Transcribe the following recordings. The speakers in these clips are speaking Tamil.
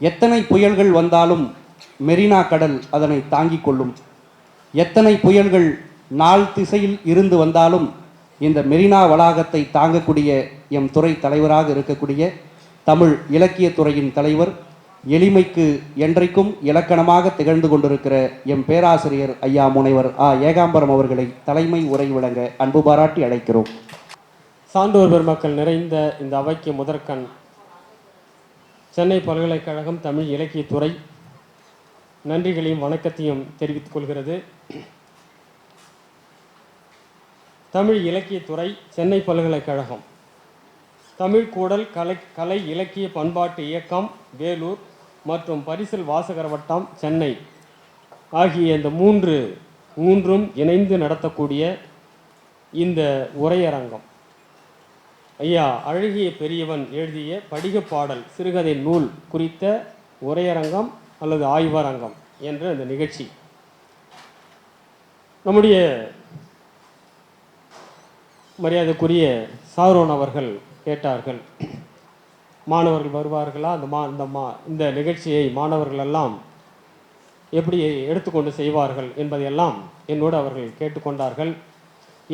எத்தனை புயல்கள் வந்தாலும் மெரினா கடல் அதனை தாங்கிக் கொள்ளும். எத்தனை புயல்கள் நாள் திசையில் இருந்து வந்தாலும் இந்த மெரினா வளாகத்தை தாங்கக்கூடிய எம் துறை தலைவராக இருக்கக்கூடிய தமிழ் இலக்கியத் துறையின் தலைவர் எளிமைக்கு என்றைக்கும் இலக்கணமாக திகழ்ந்து கொண்டிருக்கிற எம் பேராசிரியர் ஐயா முனைவர் ஆ. ஏகாம்பரம் அவர்களை தலைமை உரை வழங்க அன்பு பாராட்டி அழைக்கிறோம். சான்றோர் பெருமக்கள் நிறைந்த இந்த அவைக்கு முதற்கண் சென்னை பல்கலைக்கழகம் தமிழ் இலக்கியத்துறை நன்றிகளையும் வணக்கத்தையும் தெரிவித்துக் கொள்கிறது. தமிழ் இலக்கியத்துறை சென்னை பல்கலைக்கழகம். தமிழ் கூடல் கலை கலை இலக்கிய பண்பாட்டு இயக்கம் வேலூர் மற்றும் பரிசல் வாசகர் வட்டம் சென்னை ஆகிய இந்த மூன்று மூன்றும் இணைந்து நடத்தக்கூடிய இந்த உரையரங்கம். ஐயா அழகிய பெரியவன் எழுதிய படிக பாடல் சிறுகதை நூல் குறித்த உரையரங்கம் அல்லது ஆய்வரங்கம் என்ற அந்த நிகழ்ச்சி. நம்முடைய மரியாதைக்குரிய சாரோன் அவர்கள் கேட்டார்கள் மாணவர்கள் வருவார்களா? அந்த மா இந்த மா இந்த நிகழ்ச்சியை மாணவர்கள் எல்லாம் எப்படி எடுத்துக்கொண்டு செய்வார்கள் என்பதையெல்லாம் என்னோடு அவர்கள் கேட்டுக்கொண்டார்கள்.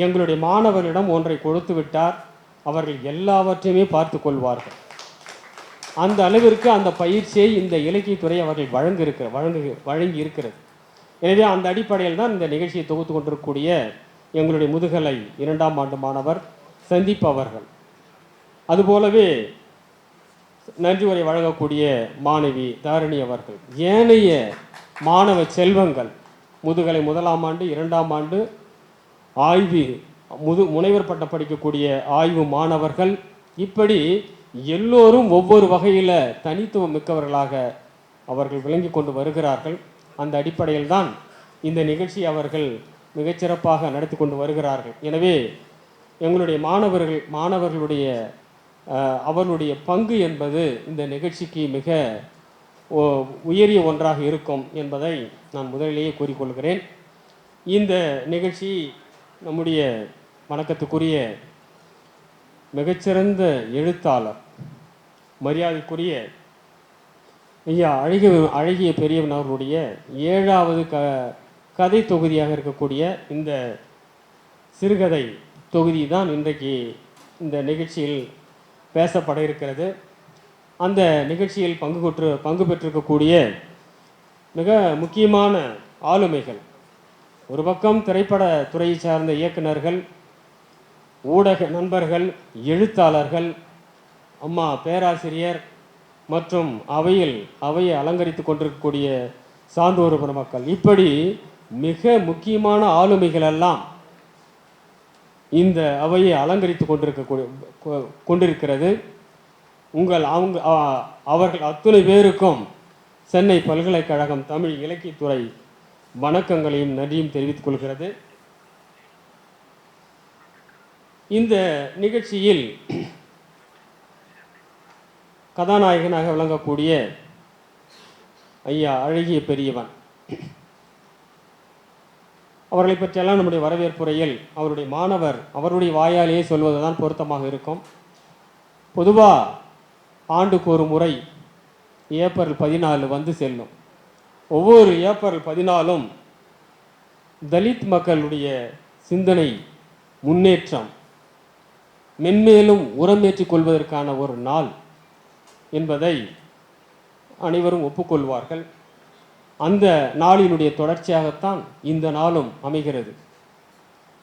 எங்களுடைய மாணவர்களிடம் ஒன்றை கொடுத்து விட்டார். அவர்கள் எல்லாவற்றையுமே பார்த்து கொள்வார்கள். அந்த அளவிற்கு அந்த பயிற்சியை இந்த இலக்கியத்துறை அவர்கள் வழங்கியிருக்கிற வழங்கு வழங்கி இருக்கிறது எனவே அந்த அடிப்படையில் தான் இந்த நிகழ்ச்சியை தொகுத்து கொண்டிருக்கக்கூடிய எங்களுடைய முதுகலை இரண்டாம் ஆண்டு மாணவர் சந்தீப் அவர்கள். அதுபோலவே நன்றி உரை வழங்கக்கூடிய மாணவி தாரிணி அவர்கள். ஏனைய மாணவ செல்வங்கள் முதுகலை முதலாம் ஆண்டு இரண்டாம் ஆண்டு ஆய்வு முது முனைவர் பட்டம் படிக்கக்கூடிய ஆய்வு மாணவர்கள் இப்படி எல்லோரும் ஒவ்வொரு வகையில் தனித்துவம் மிக்கவர்களாக அவர்கள் விளங்கி கொண்டு வருகிறார்கள். அந்த அடிப்படையில் தான் இந்த நிகழ்ச்சி அவர்கள் மிகச்சிறப்பாக நடத்தி கொண்டு வருகிறார்கள். எனவே எங்களுடைய மாணவர்கள் மாணவர்களுடைய அவர்களுடைய பங்கு என்பது இந்த நிகழ்ச்சிக்கு மிக உயரிய ஒன்றாக இருக்கும் என்பதை நான் முதலிலேயே கூறிக்கொள்கிறேன் இந்த நிகழ்ச்சி நம்முடைய வணக்கத்துக்குரிய மிகச்சிறந்த எழுத்தாளர் மரியாதைக்குரிய ஐயா அழகிய அழகிய பெரியவன் அவர்களுடைய ஏழாவது க கதை தொகுதியாக இருக்கக்கூடிய இந்த சிறுகதை தொகுதி தான் இன்றைக்கு இந்த நிகழ்ச்சியில் பேசப்பட இருக்கிறது. அந்த நிகழ்ச்சியில் பங்கு கொற்று பங்கு பெற்றிருக்கக்கூடிய மிக முக்கியமான ஆளுமைகள் ஒரு பக்கம் திரைப்பட துறையை சார்ந்த இயக்குனர்கள் ஊடக நண்பர்கள் எழுத்தாளர்கள் அம்மா பேராசிரியர் மற்றும் அவையில் அவையை அலங்கரித்து கொண்டிருக்கக்கூடிய சான்றோர் மக்கள். இப்படி மிக முக்கியமான ஆளுமைகள் எல்லாம் இந்த அவையை அலங்கரித்து கொண்டிருக்கக்கூடிய கொ- கொண்டிருக்கிறது. உங்கள் அவங்க அவர்கள் அத்துணை பேருக்கும் சென்னை பல்கலைக்கழகம் தமிழ் இலக்கியத்துறை வணக்கங்களையும் நன்றியும் தெரிவித்துக் கொள்கிறது. இந்த நிகழ்ச்சியில் கதாநாயகனாக விளங்கக்கூடிய ஐயா அழகிய பெரியவன். அவர்களை பற்றியெல்லாம் நம்முடைய வரவேற்புரையில் அவருடைய மாணவர் அவருடைய வாயாலேயே சொல்வதுதான் பொருத்தமாக இருக்கும். பொதுவாக ஆண்டுக்கு ஒரு முறை ஏப்ரல் பதினாலு வந்து செல்லும். ஒவ்வொரு ஏப்ரல் பதினாலும் தலித் மக்களுடைய சிந்தனை முன்னேற்றம் மென்மேலும் உரமேற்றிக் கொள்வதற்கான ஒரு நாள் என்பதை அனைவரும் ஒப்புக்கொள்வார்கள். அந்த நாளினுடைய தொடர்ச்சியாகத்தான் இந்த நாளும் அமைகிறது.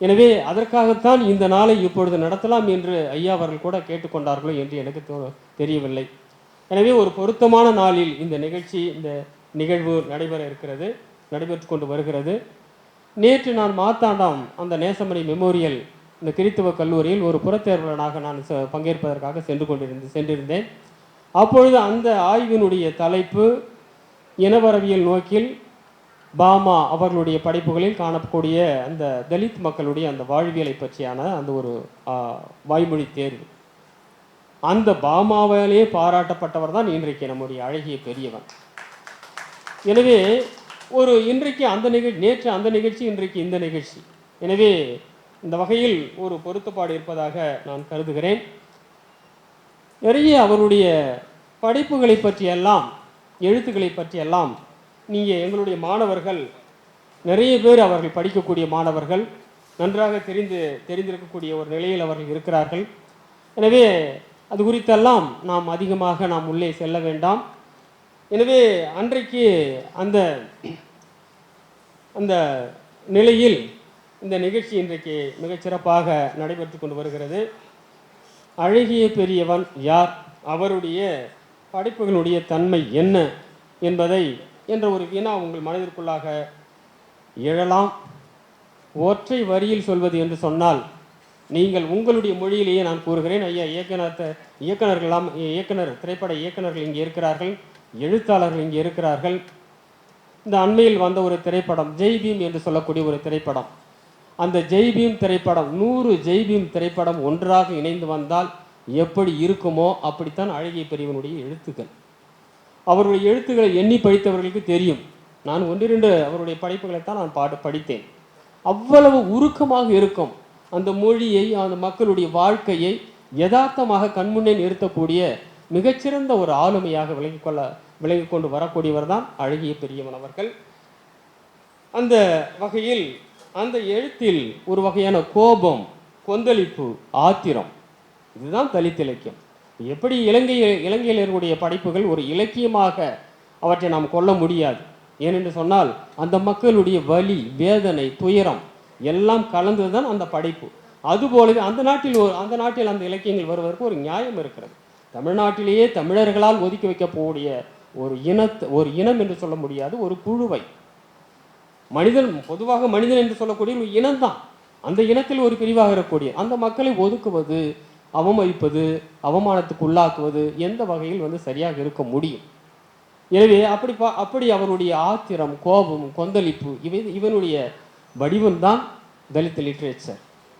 எனவே அதற்காகத்தான் இந்த நாளை இப்பொழுது நடத்தலாம் என்று ஐயா அவர்கள் கூட கேட்டுக்கொண்டார்களோ என்று எனக்கு தெரியவில்லை. எனவே ஒரு பொருத்தமான நாளில் இந்த நிகழ்ச்சி இந்த நிகழ்வு நடைபெற இருக்கிறது நடைபெற்று கொண்டு வருகிறது. நேற்று நான் மாத்தாண்டாம் அந்த நேசமணி மெமோரியல் இந்த கிறித்துவ கல்லூரியில் ஒரு புறத்தேர்வலனாக நான் பங்கேற்பதற்காக சென்று கொண்டிருந்து சென்றிருந்தேன். அப்பொழுது அந்த ஆய்வினுடைய தலைப்பு இனவரவியல் நோக்கில் பாமா அவர்களுடைய படைப்புகளில் காணக்கூடிய அந்த தலித் மக்களுடைய அந்த வாழ்வியலை பற்றியான அந்த ஒரு வாய்மொழி தேர்வு. அந்த பாமாவாலேயே பாராட்டப்பட்டவர் தான் இன்றைக்கு நம்முடைய அழகிய பெரியவன். எனவே ஒரு இன்றைக்கு அந்த நிகழ்ச்சி நேற்று அந்த நிகழ்ச்சி இன்றைக்கு இந்த நிகழ்ச்சி. எனவே இந்த வகையில் ஒரு பொருத்தப்பாடு இருப்பதாக நான் கருதுகிறேன். நிறைய அவருடைய படைப்புகளை பற்றியெல்லாம் எழுத்துக்களை பற்றியெல்லாம் நீங்கள் எங்களுடைய மாணவர்கள் நிறைய பேர் அவர்கள் படிக்கக்கூடிய மாணவர்கள் நன்றாக தெரிந்து தெரிந்திருக்கக்கூடிய ஒரு நிலையில் அவர்கள் இருக்கிறார்கள். எனவே அது குறித்தெல்லாம் நாம் அதிகமாக நாம் உள்ளே செல்ல வேண்டாம். எனவே அன்றைக்கு அந்த அந்த நிலையில் இந்த நிகழ்ச்சி இன்றைக்கு மிகச்சிறப்பாக நடைபெற்று கொண்டு வருகிறது. அழகிய பெரியவன் யார்? அவருடைய படைப்புகளுடைய தன்மை என்ன என்பதை என்ற ஒரு வினா உங்கள் மனதிற்குள்ளாக எழலாம். ஒற்றை வரியில் சொல்வது என்று சொன்னால் நீங்கள் உங்களுடைய மொழியிலேயே நான் கூறுகிறேன். ஐயா இயக்குனர் இயக்குனர்களாம் இயக்குனர் திரைப்பட இயக்குனர்கள் இங்கே இருக்கிறார்கள் எழுத்தாளர்கள் இங்கே இருக்கிறார்கள். இந்த அண்மையில் வந்த ஒரு திரைப்படம் ஜெய் பீம் என்று சொல்லக்கூடிய ஒரு திரைப்படம். அந்த ஜெய் பீம் திரைப்படம் நூறு ஜெய் பீம் திரைப்படம் ஒன்றாக இணைந்து வந்தால் எப்படி இருக்குமோ அப்படித்தான் அழகிய பெரியவனுடைய எழுத்துக்கள். அவருடைய எழுத்துக்களை எண்ணி படித்தவர்களுக்கு தெரியும். நான் ஒன்றிரண்டு அவருடைய படைப்புகளைத்தான் நான் பாடு படித்தேன். அவ்வளவு உருக்கமாக இருக்கும் அந்த மொழியை அந்த மக்களுடைய வாழ்க்கையை யதார்த்தமாக கண்முன்னே நிறுத்தக்கூடிய மிகச்சிறந்த ஒரு ஆளுமையாக விளங்கிக் கொள்ள விளங்கிக் கொண்டு வரக்கூடியவர் தான் அழகிய பெரியவன் அவர்கள். அந்த வகையில் அந்த எழுத்தில் ஒரு வகையான கோபம் கொந்தளிப்பு ஆத்திரம். இதுதான் தலித் இலக்கியம். எப்படி இலங்கை இலங்கையில் படைப்புகள் ஒரு இலக்கியமாக அவற்றை நாம் கொள்ள முடியாது. ஏனென்று சொன்னால் அந்த மக்களுடைய வலி வேதனை துயரம் எல்லாம் கலந்ததுதான் அந்த படைப்பு. அதுபோலவே அந்த நாட்டில் ஒரு அந்த நாட்டில் அந்த இலக்கியங்கள் வருவதற்கு ஒரு நியாயம் இருக்கிறது. தமிழ்நாட்டிலேயே தமிழர்களால் ஒதுக்கி வைக்கக்கூடிய ஒரு இனத் ஒரு இனம் என்று சொல்ல முடியாது ஒரு குழுவை. மனிதன் பொதுவாக மனிதன் என்று சொல்லக்கூடிய ஒரு இனம்தான். அந்த இனத்தில் ஒரு பிரிவாக இருக்கக்கூடிய அந்த மக்களை ஒதுக்குவது அவமதிப்பது அவமானத்துக்கு உள்ளாக்குவது எந்த வகையில் வந்து சரியாக இருக்க முடியும்? எனவே அப்படி பா அப்படி அவருடைய ஆத்திரம் கோபம் கொந்தளிப்பு இவை இவனுடைய வடிவம்தான் தலித் லிட்ரேச்சர்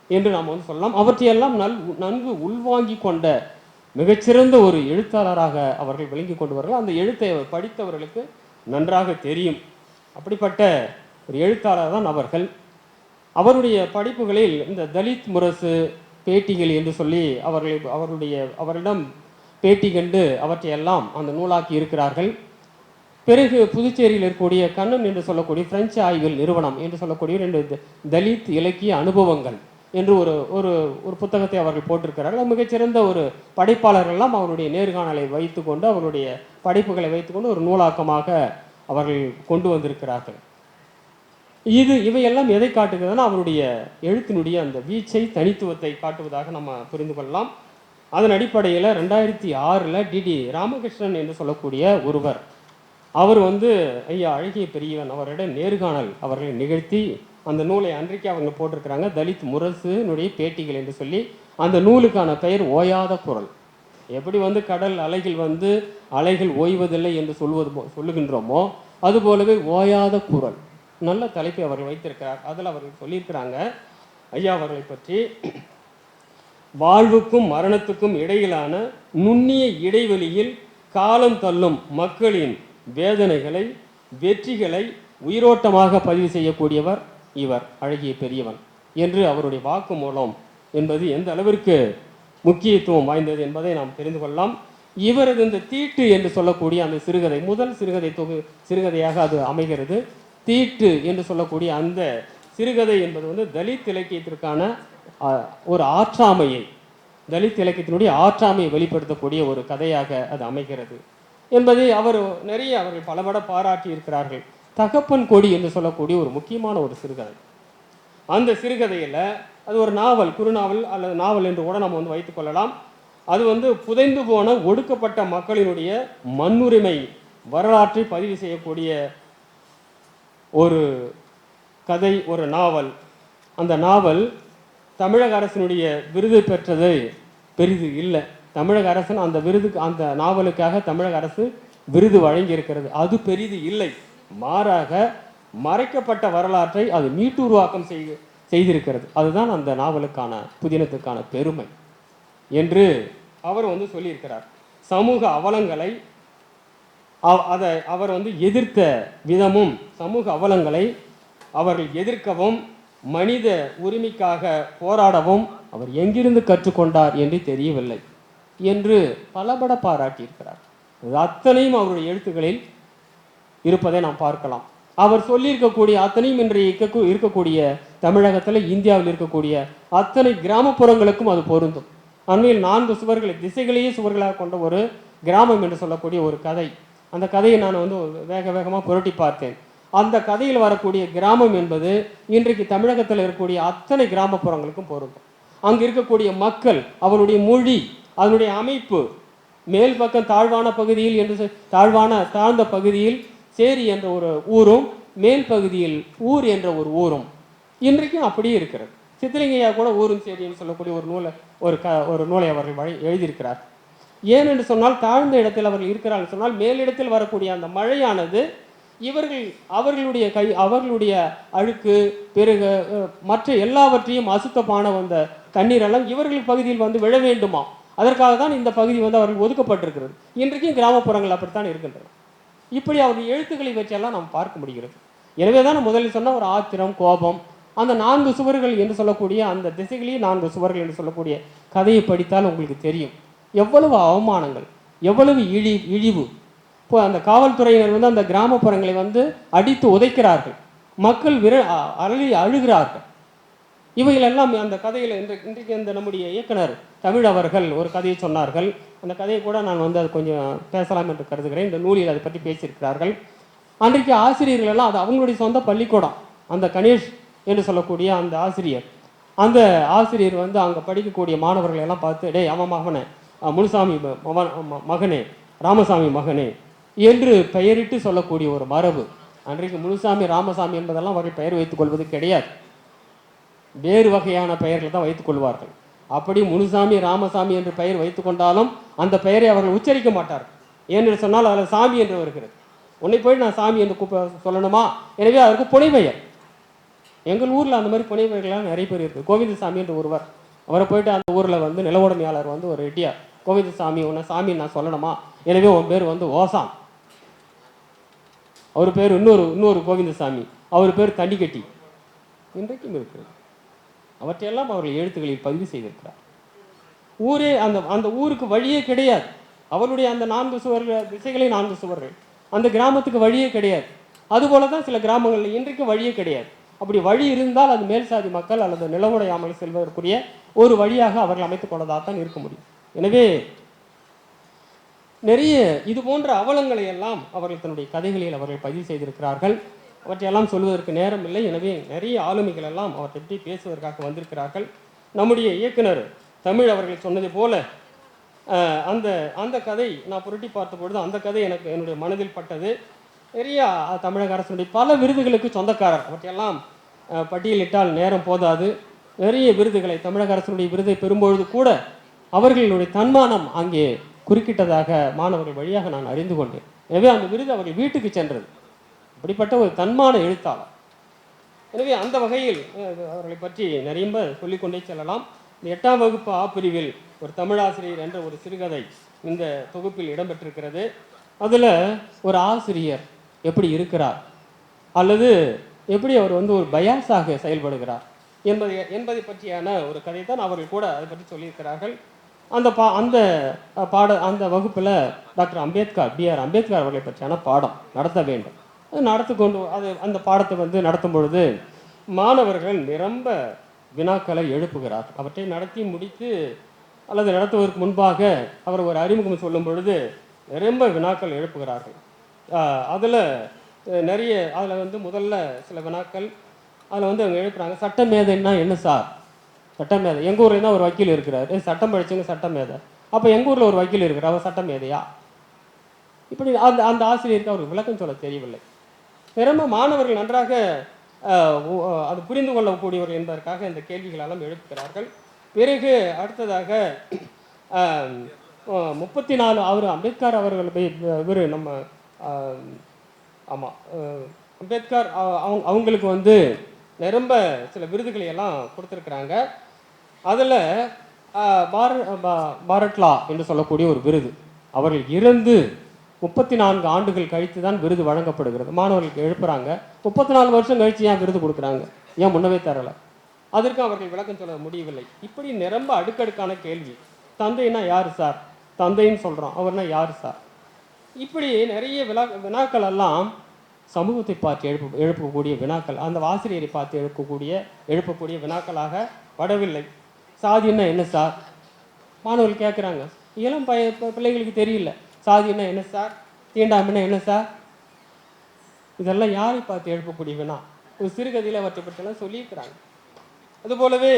என்று நாம் வந்து சொல்லலாம். அவற்றையெல்லாம் நல் நன்கு உள்வாங்கி கொண்ட மிகச்சிறந்த ஒரு எழுத்தாளராக அவர்கள் விளங்கி கொண்டு வருகிறார். அந்த எழுத்தை அவர் படித்தவர்களுக்கு நன்றாக தெரியும். அப்படிப்பட்ட ஒரு எழுத்தாளர் தான் அவர்கள். அவருடைய படைப்புகளில் இந்த தலித் முரசு பேட்டிகள் என்று சொல்லி அவர்களை அவருடைய அவரிடம் பேட்டி கண்டு அவற்றையெல்லாம் அந்த நூலாக்கி இருக்கிறார்கள். பிறகு புதுச்சேரியில் இருக்கக்கூடிய கண்ணன் என்று சொல்லக்கூடிய பிரெஞ்சு ஆய்வில் நிறுவனம் என்று சொல்லக்கூடிய ரெண்டு தலித் இலக்கிய அனுபவங்கள் என்று ஒரு ஒரு ஒரு புத்தகத்தை அவர்கள் போட்டிருக்கிறார்கள். மிகச்சிறந்த ஒரு படைப்பாளர்கள்லாம் அவருடைய நேர்காணலை வைத்துக்கொண்டு அவருடைய படைப்புகளை வைத்துக்கொண்டு ஒரு நூலாக்கமாக அவர்கள் கொண்டு வந்திருக்கிறார்கள். இது இவையெல்லாம் எதை காட்டுகிறதுனா அவருடைய எழுத்தினுடைய அந்த வீச்சை தனித்துவத்தை காட்டுவதாக நம்ம புரிந்து கொள்ளலாம். அதன் அடிப்படையில் ரெண்டாயிரத்தி ஆறில் டிடி ராமகிருஷ்ணன் என்று சொல்லக்கூடிய ஒருவர் அவர் வந்து ஐயா அழகிய பெரியவன் அவரிடம் நேர்காணல் அவர்களை நிகழ்த்தி அந்த நூலை அன்றைக்கு அவங்க போட்டிருக்கிறாங்க தலித் முரசுனுடைய பேட்டிகள் என்று சொல்லி அந்த நூலுக்கான பெயர் ஓயாத குரல். எப்படி வந்து கடல் அலைகள் வந்து அலைகள் ஓய்வதில்லை என்று சொல்வது போ- சொல்லுகின்றோமோ அதுபோலவே ஓயாத குரல். நல்ல தலைப்பை அவர்கள் வைத்திருக்கிறார். அதில் அவர்கள் சொல்லியிருக்கிறாங்க ஐயா அவர்களை பற்றி வாழ்வுக்கும் மரணத்துக்கும் இடையிலான நுண்ணிய இடைவெளியில் காலம் தள்ளும் மக்களின் வேதனைகளை வெற்றிகளை உயிரோட்டமாக பதிவு செய்யக்கூடியவர் இவர் அழகிய பெரியவன். என்று அவருடைய வாக்கு மூலம் என்பது எந்த அளவிற்கு முக்கியத்துவம் வாய்ந்தது என்பதை நாம் தெரிந்து கொள்ளலாம். இவரது இந்த தீட்டு என்று சொல்லக்கூடிய அந்த சிறுகதை முதல் சிறுகதை தொகு சிறுகதையாக அது அமைகிறது. தீட்டு என்று சொல்லக்கூடிய அந்த சிறுகதை என்பது வந்து தலித் இலக்கியத்திற்கான ஒரு ஆற்றாமையை தலித் இலக்கியத்தினுடைய ஆற்றாமையை வெளிப்படுத்தக்கூடிய ஒரு கதையாக அது அமைகிறது. என்பதை அவர் நிறைய அவர்கள் பலபட பாராட்டி இருக்கிறார்கள். தகப்பன் கொடி என்று சொல்லக்கூடிய ஒரு முக்கியமான ஒரு சிறுகதை. அந்த சிறுகதையில் அது ஒரு நாவல் குறுநாவல் அல்லது நாவல் என்று கூட நம்ம வந்து வைத்துக் கொள்ளலாம். அது வந்து புதைந்து போன ஒடுக்கப்பட்ட மக்களினுடைய மண்ணுரிமை வரலாற்றை பதிவு செய்யக்கூடிய ஒரு கதை ஒரு நாவல். அந்த நாவல் தமிழக அரசினுடைய விருது பெற்றதை பெரிது இல்லை. தமிழக அரசன் அந்த விருதுக்கு அந்த நாவலுக்காக தமிழக அரசு விருது வழங்கி இருக்கிறது அது பெரிது இல்லை. மாறாக மறைக்கப்பட்ட வரலாற்றை அது மீட்டுருவாக்கம் செய் செய்திருக்கிறது. அதுதான் அந்த நாவலுக்கான புதினத்துக்கான பெருமை. என்று அவர் வந்து சொல்லியிருக்கிறார். சமூக அவலங்களை அதை அவர் வந்து எதிர்த்த விதமும் சமூக அவலங்களை அவர்கள் எதிர்க்கவும் மனித உரிமைக்காக போராடவும் அவர் எங்கிருந்து கற்றுக்கொண்டார் என்று தெரியவில்லை என்று பலபட பாராட்டியிருக்கிறார். இது அத்தனையும் அவருடைய எழுத்துக்களில் இருப்பதை நாம் பார்க்கலாம். அவர் சொல்லியிருக்கக்கூடிய அத்தனையும் இன்றைய இருக்கக்கூடிய தமிழகத்தில் இந்தியாவில் இருக்கக்கூடிய அத்தனை கிராமப்புறங்களுக்கும் அது பொருந்தும். அண்மையில் நான்கு சுவர்களை திசைகளையே சுவர்களாக கொண்ட ஒரு கிராமம் என்று சொல்லக்கூடிய ஒரு கதை. அந்த கதையை நான் வந்து வேக வேகமாக புரட்டி பார்த்தேன். அந்த கதையில் வரக்கூடிய கிராமம் என்பது இன்றைக்கு தமிழகத்தில் இருக்கக்கூடிய அத்தனை கிராமப்புறங்களுக்கும் பொருந்தும். அங்கே இருக்கக்கூடிய மக்கள் அவருடைய மொழி அதனுடைய அமைப்பு மேல் பக்கம் தாழ்வான பகுதியில் என்று தாழ்வான தாழ்ந்த பகுதியில் சேரி என்ற ஒரு ஊரும் மேல் பகுதியில் ஊர் என்ற ஒரு ஊரும். இன்றைக்கும் அப்படியே இருக்கிறது. சித்திரங்கையா கூட ஊரும் சேரின்னு சொல்லக்கூடிய ஒரு நூலை ஒரு க ஒரு நூலை அவர்கள் வழி எழுதியிருக்கிறார். ஏன் என்று சொன்னால் தாழ்ந்த இடத்தில் அவர்கள் இருக்கிறார்கள். சொன்னால் மேலிடத்தில் வரக்கூடிய அந்த மழையானது இவர்கள் அவர்களுடைய கை அவர்களுடைய அழுக்கு பிறகு மற்ற எல்லாவற்றையும் அசுத்தமான வந்த தண்ணீரெல்லாம் இவர்கள் பகுதியில் வந்து விழ வேண்டுமா? அதற்காக தான் இந்த பகுதி வந்து அவர்கள் ஒதுக்கப்பட்டிருக்கிறது. இன்றைக்கும் கிராமப்புறங்கள் அப்படித்தான் இருக்கின்றன. இப்படி அவருடைய எழுத்துக்களை வச்செல்லாம் நாம் பார்க்க முடிகிறது. எனவே தான் நான் முதலில் சொன்ன ஒரு ஆத்திரம் கோபம் அந்த நான்கு சுவர்கள் என்று சொல்லக்கூடிய அந்த திசைகளையும் நான்கு சுவர்கள் என்று சொல்லக்கூடிய கதையை படித்தால் உங்களுக்கு தெரியும். எவ்வளவு அவமானங்கள் எவ்வளவு இழி இழிவு. இப்போ அந்த காவல்துறையினர் வந்து அந்த கிராமப்புறங்களை வந்து அடித்து உதைக்கிறார்கள். மக்கள் விர அ- அழி அழுகிறார்கள். இவைகளெல்லாம் அந்த கதையில் இன்று இன்றைக்கு இந்த நம்முடைய இயக்குனர் தமிழ் அவர்கள் ஒரு கதையை சொன்னார்கள். அந்த கதையை கூட நான் வந்து அது கொஞ்சம் பேசலாம் என்று கருதுகிறேன். இந்த நூலில் அதை பற்றி பேசியிருக்கிறார்கள். அன்றைக்கு ஆசிரியர்கள் எல்லாம் அது அவங்களுடைய சொந்த பள்ளிக்கூடம். அந்த கணேஷ் என்று சொல்லக்கூடிய அந்த ஆசிரியர். அந்த ஆசிரியர் வந்து அங்கே படிக்கக்கூடிய மாணவர்களை எல்லாம் பார்த்து டேய் அவன் மகனை முனுசாமி மகனே ராமசாமி மகனே என்று பெயரிட்டு சொல்லக்கூடிய ஒரு மரபு. அன்றைக்கு முனுசாமி ராமசாமி என்பதெல்லாம் அவர்கள் பெயர் வைத்துக் கொள்வது கிடையாது. வேறு வகையான பெயர்களை தான் வைத்துக் கொள்வார்கள். அப்படி முனுசாமி ராமசாமி என்று பெயர் வைத்துக் கொண்டாலும் அந்த பெயரை அவர்கள் உச்சரிக்க மாட்டார்கள். ஏன்னு சொன்னால் அதில் சாமி என்று வருகிறது. உன்னை போய் நான் சாமி என்று கூப்ப சொல்லணுமா? எனவே அதற்கு புனைபெயர். எங்கள் ஊரில் அந்த மாதிரி புனைபெயர்கள்லாம் நிறைய பேர் இருக்குது. கோவிந்தசாமி என்று ஒருவர். அவரை போயிட்டு அந்த ஊரில் வந்து நிலவுடைமையாளர் வந்து ஒரு ரெட்டியார். கோவிந்தசாமி உன்னை சாமி நான் சொல்லணுமா? எனவே உன் பேர் வந்து ஓசான். அவர் பேர் இன்னொரு இன்னொரு கோவிந்தசாமி. அவர் பேர் தண்டிக்கட்டி. இன்றைக்கும் இருக்கிறது. அவற்றையெல்லாம் அவர்கள் எழுத்துக்களில் பதிவு செய்திருக்கிறார். ஊரே அந்த அந்த ஊருக்கு வழியே கிடையாது. அவருடைய அந்த நான்கு சுவர்கள் திசைகளே நான்கு சுவர்கள். அந்த கிராமத்துக்கு வழியே கிடையாது. அதுபோல தான் சில கிராமங்களில் இன்றைக்கும் வழியே கிடையாது. அப்படி வழி இருந்தால் அது மேல் சாதி மக்கள் அல்லது நிலவுடையாமல் செல்வதற்குரிய ஒரு வழியாக அவர்கள் அமைத்துக் கொண்டதாக தான் இருக்க முடியும். எனவே நிறைய இது போன்ற அவலங்களை எல்லாம் அவர்கள் தன்னுடைய கதைகளில் அவர்கள் பதிவு செய்திருக்கிறார்கள். அவற்றையெல்லாம் சொல்வதற்கு நேரம் இல்லை. எனவே நிறைய ஆளுமைகள் எல்லாம் அவற்றை பற்றி பேசுவதற்காக வந்திருக்கிறார்கள். நம்முடைய இயக்குனர் தமிழ் அவர்கள் சொன்னது போல அந்த அந்த கதை நான் புரட்டி பார்த்த பொழுது அந்த கதை எனக்கு என்னுடைய மனதில் பட்டது. நிறைய தமிழக அரசனுடைய பல விருதுகளுக்கு சொந்தக்காரர். அவற்றையெல்லாம் பட்டியலிட்டால் நேரம் போதாது. நிறைய விருதுகளை தமிழக அரசினுடைய விருதை பெறும்பொழுது கூட அவர்களுடைய தன்மானம் அங்கே குறுக்கிட்டதாக மாணவர்கள் வழியாக நான் அறிந்து கொண்டேன். எனவே அந்த விருது அவர்கள் வீட்டுக்கு சென்றது. அப்படிப்பட்ட ஒரு தன்மான எழுத்தாளர். எனவே அந்த வகையில் அவர்களை பற்றி நிறைய சொல்லிக்கொண்டே செல்லலாம். இந்த எட்டாம் வகுப்பு ஆ பிரிவில் ஒரு தமிழாசிரியர் என்ற ஒரு சிறுகதை இந்த தொகுப்பில் இடம்பெற்றிருக்கிறது. அதில் ஒரு ஆசிரியர் எப்படி இருக்கிறார்? அல்லது எப்படி அவர் வந்து ஒரு பயாஸாக செயல்படுகிறார்? என்பதை என்பதை பற்றியான ஒரு கதை தான் அவர்கள் கூட அதை பற்றி சொல்லியிருக்கிறார்கள். அந்த பா அந்த பாட அந்த வகுப்பில் டாக்டர் அம்பேத்கர் பிஆர் அம்பேத்கர் அவர்களை பற்றியான பாடம் நடத்த வேண்டும். அது நடத்து கொண்டு அது அந்த பாடத்தை வந்து நடத்தும் பொழுது மாணவர்கள் நிரம்ப வினாக்களை எழுப்புகிறார் அவற்றை நடத்தி முடித்து அல்லது நடத்துவதற்கு முன்பாக அவர் ஒரு அறிமுகம் சொல்லும் பொழுது நிரம்ப வினாக்கள் எழுப்புகிறார்கள். அதில் நிறைய அதில் வந்து முதல்ல சில வினாக்கள் அதில் வந்து அவங்க எழுப்புறாங்க. சட்டமேதைன்னா என்ன சார்? சட்டமேதை. எங்கள் ஊரில் தான் ஒரு வக்கீல் இருக்கிறார். "ஏய், சட்டம் படிச்சவங்க சட்டமேதை. அப்போ எங்கள் ஊரில் ஒரு வக்கீல் இருக்கிறார். அவர் சட்டமேதையா? இப்படி அந்த அந்த ஆசிரியருக்கு அவருக்கு விளக்கம் சொல்ல தெரியவில்லை. நிரம்ப மாணவர்கள் நன்றாக அது புரிந்து கொள்ளக்கூடியவர் என்பதற்காக இந்த கேள்விகளெல்லாம் எழுப்புகிறார்கள். பிறகு அடுத்ததாக முப்பத்தி நாலு அவர் அம்பேத்கர் அவர்கள் இவர் நம்ம ஆமாம் அம்பேத்கர் அவங்க அவங்களுக்கு வந்து நிரம்ப சில விருதுகளை எல்லாம் கொடுத்துருக்குறாங்க. அதில் பார என்று சொல்லக்கூடிய ஒரு விருது. அவர்கள் இறந்து முப்பத்தி நான்கு ஆண்டுகள் கழித்து தான் விருது வழங்கப்படுகிறது. மாணவர்களுக்கு எழுப்புறாங்க. முப்பத்தி நாலு வருஷம் கழித்து ஏன் விருது கொடுக்குறாங்க? ஏன் முன்னவே தரல? அதற்கு அவர்கள் விளக்கம் சொல்ல முடியவில்லை. இப்படி நிரம்ப அடுக்கடுக்கான கேள்வி. தந்தைனா யார் சார்? தந்தைன்னு சொல்கிறோம் அவர்னா யார் சார்? இப்படி நிறைய வினா வினாக்கள் எல்லாம் சமூகத்தை பார்த்து எழுப்ப எழுப்பக்கூடிய வினாக்கள் அந்த ஆசிரியரை பார்த்து எழுப்பக்கூடிய எழுப்பக்கூடிய வினாக்களாக படவில்லை சாதின்னா என்ன சார்? மாணவர்கள் கேட்குறாங்க இளம் பய பிள்ளைகளுக்கு தெரியல. சாதின்னா என்ன சார்? தீண்டாமைன்னா என்ன சார்? இதெல்லாம் யாரை பார்த்து எழுப்பக்கூடிய வினா ஒரு சிறுகதையில் அவற்றை பற்றிலாம் சொல்லியிருக்கிறாங்க. அதுபோலவே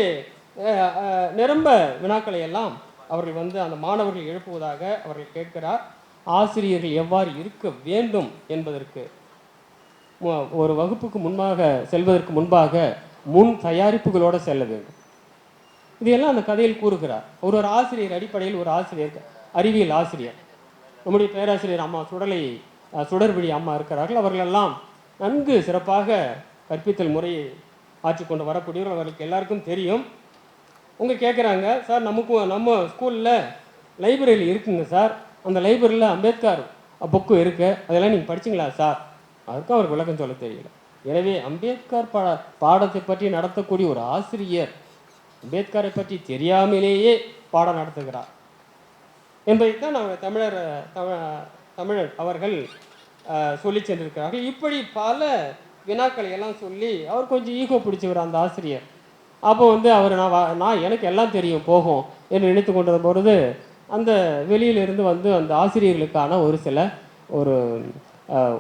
நிரம்ப வினாக்களை எல்லாம் அவர்கள் வந்து அந்த மாணவர்கள் எழுப்புவதாக அவர்கள் கேட்கிறார். ஆசிரியர்கள் எவ்வாறு இருக்க வேண்டும் என்பதற்கு ஒரு வகுப்புக்கு முன்பாக செல்வதற்கு முன்பாக முன் தயாரிப்புகளோடு செல்ல வேண்டும். இதையெல்லாம் அந்த கதையில் கூறுகிறார். ஒரு ஒரு ஆசிரியர் அடிப்படையில் ஒரு ஆசிரியர் அறிவியல் ஆசிரியர். நம்முடைய பேராசிரியர் அம்மா சுடலை சுடர்விழி அம்மா இருக்கிறார்கள். அவர்களெல்லாம் நன்கு சிறப்பாக கற்பித்தல் முறையை ஆற்றிக்கொண்டு வரக்கூடியவர். அவர்களுக்கு எல்லாருக்கும் தெரியும். அவங்க கேட்குறாங்க சார் நமக்கு நம்ம ஸ்கூலில் லைப்ரரியில் இருக்குங்க சார். அந்த லைப்ரரியில் அம்பேத்கர் புக்கு இருக்குது அதெல்லாம் நீங்கள் படிச்சிங்களா சார்? அதுக்கு அவருக்கு விளக்கம் சொல்ல தெரியல. எனவே அம்பேத்கர் பா பாடத்தை பற்றி நடத்தக்கூடிய ஒரு ஆசிரியர் அம்பேத்கரை பற்றி தெரியாமலேயே பாடம் நடத்துகிறார். என்பதைத்தான் நம்ம தமிழர் தமிழ் தமிழர் அவர்கள் சொல்லி சென்றிருக்கிறார்கள். இப்படி பல வினாக்களை எல்லாம் சொல்லி அவர் கொஞ்சம் ஈகோ பிடிச்சவர் அந்த ஆசிரியர். அப்போ வந்து அவர் நான் வா- நான் எனக்கு எல்லாம் தெரியும் போகும் என்று நினைத்து கொண்டிருந்த பொழுது அந்த வெளியிலிருந்து வந்து அந்த ஆசிரியர்களுக்கான ஒரு சில ஒரு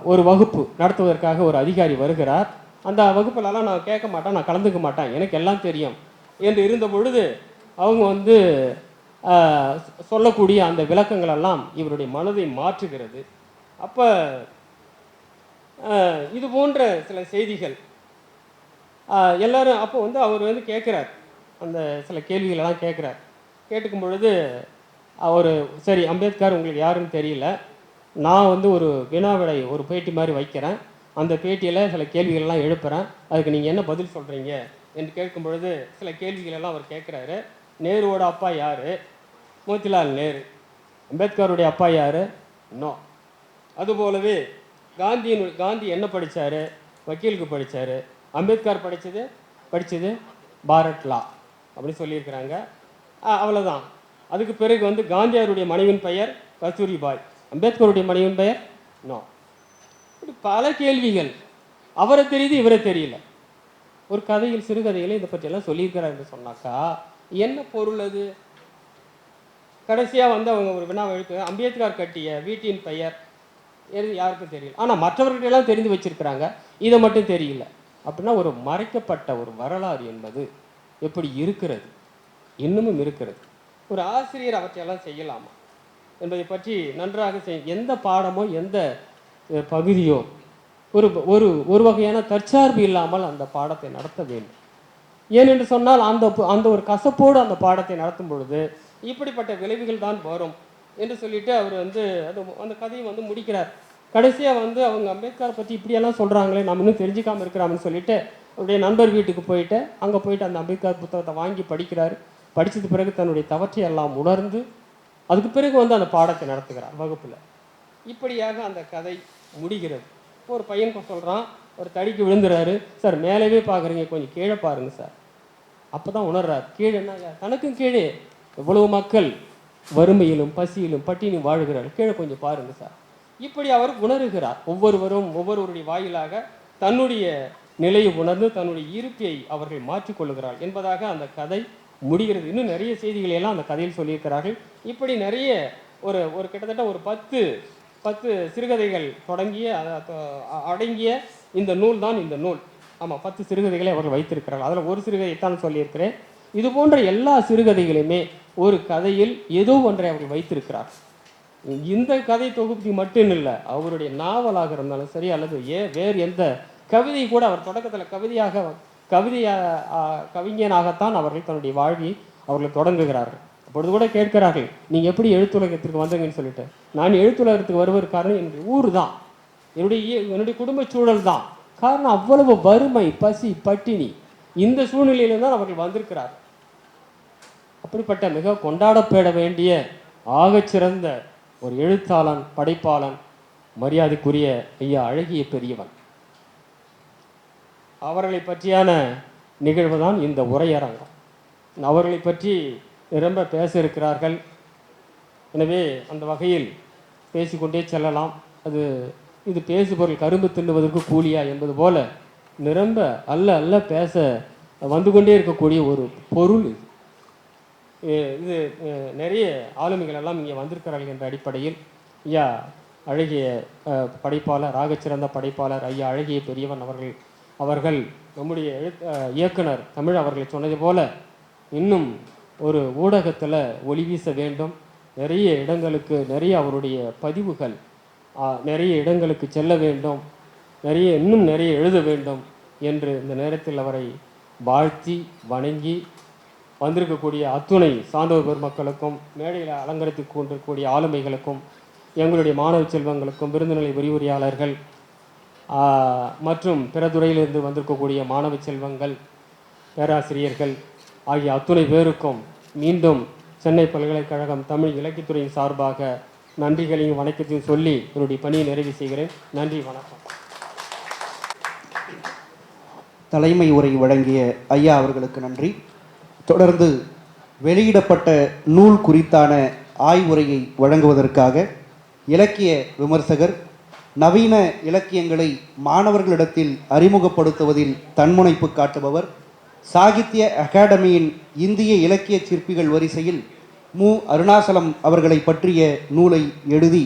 ஒரு வகுப்பு நடத்துவதற்காக ஒரு அதிகாரி வருகிறார். அந்த வகுப்புலலாம் நான் கேட்க மாட்டேன் நான் கலந்துக்க மாட்டேன் எனக்கு எல்லாம் தெரியும். என்று இருந்த பொழுது அவங்க வந்து சொல்லக்கூடிய அந்த விளக்கங்கள் எல்லாம் இவருடைய மனதை மாற்றுகிறது. அப்போ இது போன்ற சில செய்திகள் எல்லாரும் அப்போ வந்து அவர் வந்து கேட்குறார். அந்த சில கேள்விகளெல்லாம் கேட்குறார். கேட்டுக்கும் பொழுது அவர் சரி அம்பேத்கர் உங்களுக்கு யாருன்னு தெரியல. நான் வந்து ஒரு வினாவிடை ஒரு பேட்டி மாதிரி வைக்கிறேன். அந்த பேட்டியில் சில கேள்விகள்லாம் எழுப்புகிறேன் அதுக்கு நீங்கள் என்ன பதில் சொல்கிறீங்க என்று கேட்கும் பொழுது சில கேள்விகள் எல்லாம் அவர் கேட்குறாரு. நேருவோட அப்பா யார்? மோதிலால் நேரு. அம்பேத்கருடைய அப்பா யார்? நோ. அதுபோலவே காந்தியின் காந்தி என்ன படித்தார் வக்கீலுக்கு படித்தார் அம்பேத்கர் படித்தது படித்தது பாரத் லா. அப்படின்னு சொல்லியிருக்கிறாங்க. அவ்வளோதான் அதுக்கு பிறகு வந்து காந்தியாருடைய மனைவியின் பெயர் கஸ்தூரிபாய். அம்பேத்கருடைய மனைவின் பெயர் நோ. இப்படி பல கேள்விகள். அவரை தெரியுது இவரை தெரியல. ஒரு கதையில் சிறுகதையில் இதை பற்றியெல்லாம் சொல்லியிருக்கிறார் என்று சொன்னாக்கா என்ன பொருள் அது? கடைசியாக வந்து அவங்க ஒரு வினா எழுப்பு அம்பேத்கர் கட்டிய வீட்டின் பெயர் எது யாருக்கும் தெரியல. ஆனால் மற்றவர்களெல்லாம் தெரிந்து வச்சிருக்கிறாங்க. இதை மட்டும் தெரியல. அப்படின்னா ஒரு மறைக்கப்பட்ட ஒரு வரலாறு என்பது எப்படி இருக்கிறது? இன்னமும் இருக்கிறது. ஒரு ஆசிரியர் அவற்றையெல்லாம் செய்யலாமா? என்பதை பற்றி நன்றாக செய் எந்த பாடமோ எந்த பகுதியோ ஒரு ஒரு ஒரு வகையான தற்சார்பு இல்லாமல் அந்த பாடத்தை நடத்த வேண்டும். ஏனென்று சொன்னால் அந்த அந்த ஒரு கசப்போடு அந்த பாடத்தை நடத்தும் பொழுது இப்படிப்பட்ட விளைவுகள் தான் வரும் என்று சொல்லிட்டு அவர் வந்து அது அந்த கதையை வந்து முடிக்கிறார். கடைசியாக வந்து அவங்க அம்பேத்கர் பற்றி இப்படியெல்லாம் சொல்கிறாங்களே நம்ம இன்னும் தெரிஞ்சிக்காமல் இருக்கிறாங்கன்னு சொல்லிட்டு அவருடைய நண்பர் வீட்டுக்கு போயிட்டு அங்கே போயிட்டு அந்த அம்பேத்கர் புத்தகத்தை வாங்கி படிக்கிறார். படித்தது பிறகு தன்னுடைய தவற்றை எல்லாம் உணர்ந்து அதுக்கு பிறகு வந்து அந்த பாடத்தை நடத்துகிறார் வகுப்பில். இப்படியாக அந்த கதை முடிகிறது. ஒரு பையன் சொல்கிறான் ஒரு தடிக்கு விழுந்துறாரு. சார் மேலேவே பார்க்குறீங்க கொஞ்சம் கீழே பாருங்க சார். அப்போ தான் உணர்றார். கீழே என்ன தனக்கும் கீழே. எவ்வளவு மக்கள் வறுமையிலும் பசியிலும் பட்டினியும் வாழுகிறார்கள். கீழே கொஞ்சம் பாருங்க சார். இப்படி அவர் உணர்கிறார். ஒவ்வொருவரும் ஒவ்வொருவருடைய வாயிலாக தன்னுடைய நிலையை உணர்ந்து தன்னுடைய இருப்பை அவர்கள் மாற்றிக்கொள்கிறார்கள் என்பதாக அந்த கதை முடிகிறது. இன்னும் நிறைய செய்திகளை எல்லாம் அந்த கதையில் சொல்லியிருக்கிறார்கள். இப்படி நிறைய ஒரு ஒரு கிட்டத்தட்ட ஒரு பத்து பத்து சிறுகதைகள் தொடங்கிய அடங்கிய இந்த நூல் தான் இந்த நூல். ஆமாம் பத்து சிறுகதைகளை அவர்கள் வைத்திருக்கிறார்கள். அதில் ஒரு சிறுகதைத்தான் சொல்லியிருக்கிறேன். இது போன்ற எல்லா சிறுகதைகளையுமே ஒரு கதையில் ஏதோ ஒன்றை அவர்கள் வைத்திருக்கிறார் இந்த கதை தொகுப்பு மட்டும் இல்லை அவருடைய நாவலாக இருந்தாலும் சரி அல்லது ஏ வேறு எந்த கவிதை கூட அவர் தொடக்கத்தில் கவிதையாக கவிதையா கவிஞனாகத்தான் அவர்கள் தன்னுடைய வாழ்வை அவர்கள் தொடங்குகிறார்கள். அப்பொழுது கூட கேட்கிறார்கள் நீங்கள் எப்படி எழுத்துலகத்திற்கு வந்தீங்கன்னு சொல்லிட்டு. நான் எழுத்துலகத்துக்கு வருவதற்கு காரணம் என்னுடைய ஊர் தான் என்னுடைய என்னுடைய குடும்ப சூழல் தான் காரணம் அவ்வளவு வறுமை பசி பட்டினி. இந்த சூழ்நிலையில தான் அவர்கள் வந்திருக்கிறார். அப்படிப்பட்ட மிக கொண்டாடப்பட வேண்டிய ஆகச்சிறந்த ஒரு எழுத்தாளன் படைப்பாளன் மரியாதைக்குரிய ஐயா அழகிய பெரியவன். அவர்களை பற்றியான நிகழ்வு தான் இந்த உரையரங்கம். அவர்களை பற்றி நிரம்ப பேச இருக்கிறார்கள் எனவே அந்த வகையில் பேசிக்கொண்டே செல்லலாம். அது இது பேசுபொருள் கரும்பு தின்னுவதற்கு கூலியா என்பது போல நிரம்ப அல்ல அல்ல பேச வந்து கொண்டே இருக்கக்கூடிய ஒரு பொருள் இது. இது நிறைய ஆளுமைகள் எல்லாம் இங்கே வந்திருக்கிறார்கள் என்ற அடிப்படையில் ஐயா அழகிய படைப்பாளர் ஆகச்சிறந்த படைப்பாளர் ஐயா அழகிய பெரியவன் அவர்கள் அவர்கள் நம்முடைய எழுத் இயக்குனர் தமிழ் அவர்கள் சொன்னது போல இன்னும் ஒரு ஊடகத்தில் ஒளி வீச வேண்டும். நிறைய இடங்களுக்கு நிறைய அவருடைய பதிவுகள் நிறைய இடங்களுக்கு செல்ல வேண்டும். நிறைய இன்னும் நிறைய எழுத வேண்டும் என்று இந்த நேரத்தில் அவரை வாழ்த்தி வணங்கி வந்திருக்கக்கூடிய அத்துணை சான்றோர் பெருமக்களுக்கும் மேடையில் அலங்கரித்து கொண்டிருக்கக்கூடிய ஆளுமைகளுக்கும் எங்களுடைய மாணவ செல்வங்களுக்கும் விருதுநிலை விரிவுரையாளர்கள் மற்றும் பிற துறையிலிருந்து வந்திருக்கக்கூடிய மாணவ செல்வங்கள் பேராசிரியர்கள் ஆகிய அத்துணை பேருக்கும் மீண்டும் சென்னை பல்கலைக்கழகம் தமிழ் இலக்கியத்துறையின் சார்பாக நன்றிகளையும் வணக்கத்தையும் சொல்லி என்னுடைய பணியை நிறைவு செய்கிறேன். நன்றி வணக்கம். தலைமை உரை வழங்கிய ஐயா அவர்களுக்கு நன்றி. தொடர்ந்து வெளியிடப்பட்ட நூல் குறித்தான ஆய்வுரையை வழங்குவதற்காக இலக்கிய விமர்சகர் நவீன இலக்கியங்களை மாணவர்களிடத்தில் அறிமுகப்படுத்துவதில் தன்முனைப்பு காட்டுபவர் சாகித்ய அகாடமியின் இந்திய இலக்கிய சிற்பிகள் வரிசையில் மு. அருணாசலம் அவர்களை பற்றிய நூலை எழுதி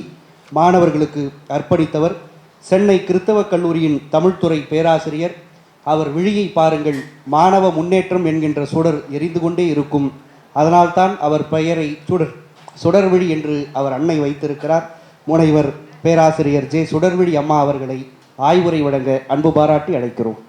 மாணவர்களுக்கு அர்ப்பணித்தவர் சென்னை கிறித்தவக் கல்லூரியின் தமிழ்துறை பேராசிரியர். அவர் விழியை பாருங்கள் மாணவ முன்னேற்றம் என்கின்ற சுடர் எரிந்து கொண்டே இருக்கும். அதனால்தான் அவர் பெயரை சுடர் சுடர்விழி என்று அவர் அன்னை வைத்திருக்கிறார். முனைவர் பேராசிரியர் ஜே. சுடர்விழி அம்மா அவர்களை ஆய்வுரை வழங்க அன்பு பாராட்டி அழைக்கிறோம்.